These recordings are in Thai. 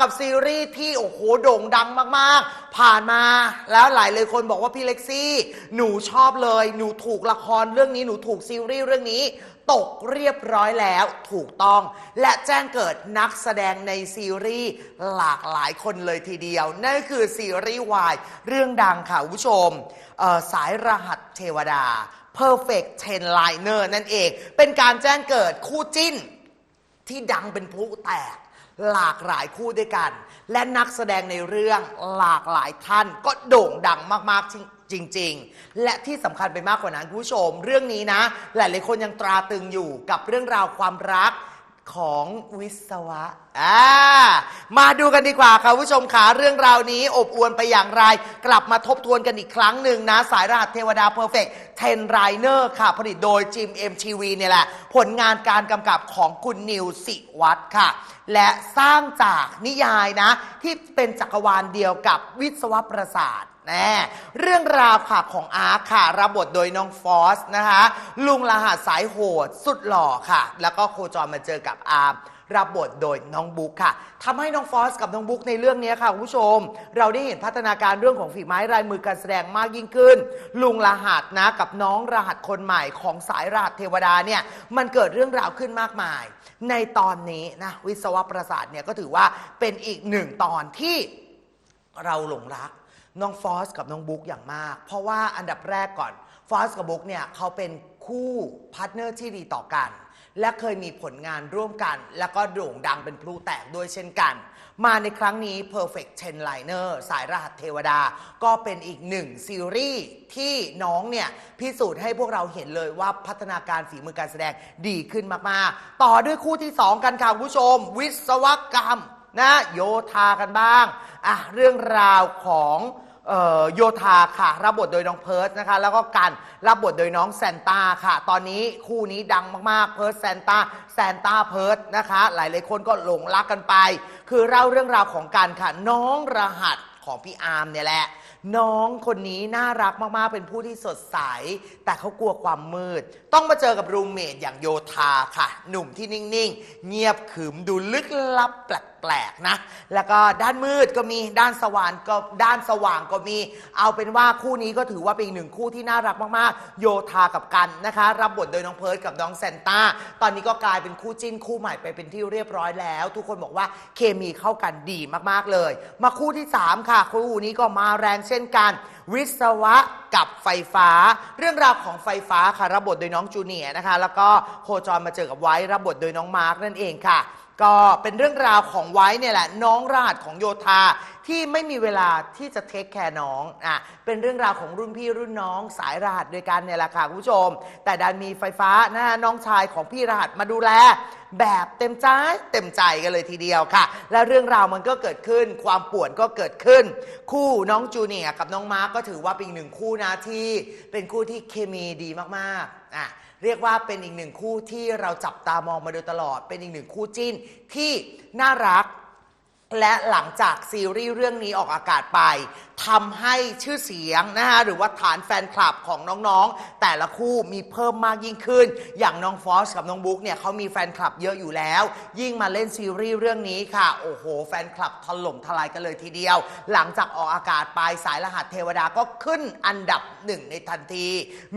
กับซีรีส์ที่โอ้โหโด่งดังมากๆ ผ่านมาแล้วหลายเลยคนบอกว่าพี่เล็กซี่ หนูชอบเลย หนูถูกละครเรื่องนี้หนูถูกซีรีส์เรื่องนี้ ตกเรียบร้อยแล้วถูกต้อง และแจ้งเกิดนักแสดงในซีรีส์หลากหลายคนเลยทีเดียว นั่นคือซีรีส์วายเรื่องดังค่ะคุณผู้ชมสายรหัสเทวดา Perfect Ten Liner นั่นเอง เป็นการแจ้งเกิดคู่จิ้น ที่ดังเป็นพลุแตก หลากหลายคู่ด้วยกัน และนักแสดงในเรื่องหลากหลายท่านก็โด่งดังมากๆจริง ๆ และที่สำคัญไปมากกว่านั้นคุณผู้ชม เรื่องนี้นะ หลายๆคนยังตราตรึงอยู่กับเรื่องราวความรัก ของวิศวะอ่ามาดูกันดีกว่าค่ะผู้ชมขาเรื่องราวนี้ อบอวลไปอย่างไร กลับมาทบทวนกันอีกครั้งหนึ่งนะ สายรหัสเทวดาเพอร์เฟกต์เทนไรเนอร์ค่ะ ผลิตโดยจิม MTV เนี่ยแหละ ผลงานการกำกับของคุณนิวสิวัตรค่ะ และสร้างจากนิยายนะ ที่เป็นจักรวาลเดียวกับวิศวประสาท แน่เรื่องราวค่ะของอาร์คค่ะ รับบทโดยน้องฟอสนะคะ ลุงรหัสสายโหดสุดหล่อค่ะ แล้วก็โคจรมาเจอกับอาร์มรับบทโดยน้องบุ๊กค่ะทำให้น้องฟอสกับน้องบุ๊กในเรื่องนี้ค่ะคุณผู้ชม เราได้เห็นพัฒนาการเรื่องของฝีไม้ลายมือการแสดงมากยิ่งขึ้น ลุงรหัสนะกับน้องรหัสคนใหม่ของสายรหัสเทวดาเนี่ยมันเกิดเรื่องราวขึ้นมากมาย ในตอนนี้นะวิศวประสาทเนี่ยก็ถือว่าเป็นอีกหนึ่งตอนที่เราหลงรัก น้องฟอสกับน้องบุ๊กอย่างมาก เพราะว่าอันดับแรกก่อนฟอสกับบุ๊กเนี่ยเขาเป็นคู่พาร์ทเนอร์ที่ดีต่อกัน และเคยมีผลงานร่วมกัน แล้วก็โด่งดังเป็นพลุแตกด้วยเช่นกัน มาในครั้งนี้ Perfect Ten Liner สายรหัสเทวดา ก็เป็นอีกหนึ่งซีรีส์ที่น้องเนี่ย พิสูจน์ให้พวกเราเห็นเลยว่าพัฒนาการฝีมือการแสดงดีขึ้นมาก ๆ ต่อด้วยคู่ที่ 2 กันค่ะคุณผู้ชม วิศวกรรม นะโยธากันบ้างอะเรื่องราวของโยธาค่ะ รับบทโดยน้องเพิร์สนะคะ แล้วก็กันรับบทโดยน้องแซนต้าค่ะ ตอนนี้คู่นี้ดังมาก ๆ เพิร์สแซนต้าแซนต้าเพิร์สนะคะ หลาย ๆ คนก็หลงรักกันไป คือเล่าเรื่องราวของกันค่ะ น้องรหัสของพี่อาร์มเนี่ยแหละน้องคนนี้น่ารักมาก ๆ เป็นผู้ที่สดใส แต่เขากลัวความมืด ต้องมาเจอกับรูมเมทอย่างโยธาค่ะ หนุ่มที่นิ่ง ๆ เงียบขึมดูลึกลับแปลกๆนะ แล้วก็ด้านมืดก็มีด้านสว่างก็ด้านสว่างก็มี เอาเป็นว่าคู่นี้ก็ถือว่าเป็นอีกหนึ่งคู่ที่น่ารักมากๆ โยธากับกันนะคะ รับบทโดยน้องเพิร์ดกับน้องแซนต้า ตอนนี้ก็กลายเป็นคู่จิ้นคู่ใหม่ไปเป็นที่เรียบร้อยแล้ว ทุกคนบอกว่าเคมีเข้ากันดีมากๆเลย มาคู่ที่ 3 ค่ะ คู่นี้ก็มาแรงเช่นกัน วิศวะกับไฟฟ้า เรื่องราวของไฟฟ้าค่ะรับบทโดยน้องจูเนียนะคะ แล้วก็โคจรมาเจอกับไว้รับบทโดยน้องมาร์กนั่นเองค่ะ ก็เป็นเรื่องราวของไว้เนี่ยแหละ น้องรหัสของโยธาที่ไม่มีเวลาที่จะเทคแคร์น้องอะเป็นเรื่องราวของรุ่นพี่รุ่นน้องสายรหัสด้วยกันเนี่ยแหละค่ะคุณผู้ชม แต่ดันมีไฟฟ้านะฮะน้องชายของพี่รหัสมาดูแล แบบเต็มใจเต็มใจกันเลยทีเดียวค่ะ และเรื่องราวมันก็เกิดขึ้น ความปวดก็เกิดขึ้น คู่น้องจูเนียกับน้องมาร์กก็ถือว่าเป็นอีกหนึ่งคู่นะที่เป็นคู่ที่เคมีดีมากๆอะเรียกว่าเป็นอีกหนึ่งคู่ที่เราจับตามองมาโดยตลอด เป็นอีกหนึ่งคู่จิ้นที่น่ารัก และหลังจากซีรีส์เรื่องนี้ออกอากาศไปทำให้ชื่อเสียงนะคะหรือว่าฐานแฟนคลับของน้องๆ แต่ละคู่มีเพิ่มมากยิ่งขึ้น อย่างน้องฟอสกับน้องบุ๊กเนี่ยเขามีแฟนคลับเยอะอยู่แล้ว ยิ่งมาเล่นซีรีส์เรื่องนี้ค่ะ โอ้โห แฟนคลับถล่มทลายกันเลยทีเดียว หลังจากออกอากาศไปสายรหัสเทวดาก็ขึ้นอันดับหนึ่งในทันที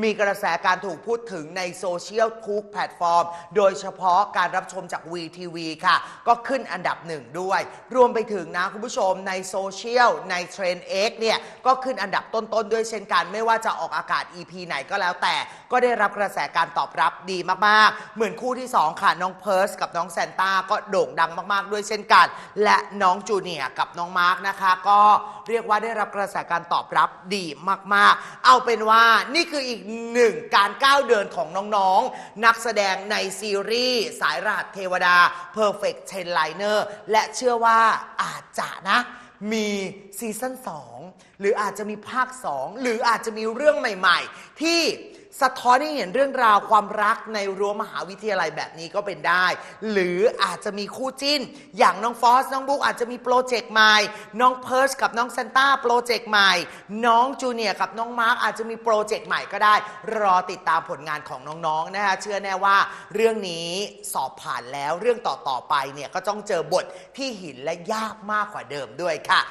มีกระแสการถูกพูดถึงในโซเชียลทุกแพลตฟอร์ม โดยเฉพาะการรับชมจาก VTV ค่ะ ก็ขึ้นอันดับหนึ่งด้วยรวมไปถึงนะคุณผู้ชมในโซเชียลในเทรน X เนี่ย ก็ขึ้นอันดับต้น ๆ ด้วยเช่นกัน ไม่ว่าจะออกอากาศ EP ไหนก็แล้วแต่ ก็ได้รับกระแสการตอบรับดีมาก ๆ เหมือนคู่ที่ 2 ค่ะ น้องเพิร์สกับน้องแซนต้าก็โด่งดังมาก ๆ ด้วยเช่นกัน และน้องจูเนียร์กับน้องมาร์กนะคะ ก็เรียกว่าได้รับกระแสการตอบรับดีมาก ๆ เอาเป็นว่านี่คืออีกหนึ่งการก้าวเดินของน้อง ๆ นักแสดงในซีรีส์สายรหัสเทวดา Perfect Ten Liner และเชื่อว่าอาจจะนะ มีซีซั่น2หรืออาจจะมีภาค 2 หรืออาจจะมีเรื่องใหม่ ๆ ที่ สะท้อนให้เห็นเรื่องราวความรักในรั้วมหาวิทยาลัยแบบนี้ก็เป็นได้ หรืออาจจะมีคู่จิ้น อย่างน้องฟอสน้องบุ๊กอาจจะมีโปรเจกต์ใหม่ น้องเพิร์ชกับน้องเซนต้าโปรเจกต์ใหม่ น้องจูเนียร์กับน้องมาร์กอาจจะมีโปรเจกต์ใหม่ก็ได้ รอติดตามผลงานของน้องๆนะคะเชื่อแน่ว่าเรื่องนี้สอบผ่านแล้วเรื่องต่อๆไปเนี่ยก็ต้องเจอบทที่หินและยากมากกว่าเดิมด้วยค่ะ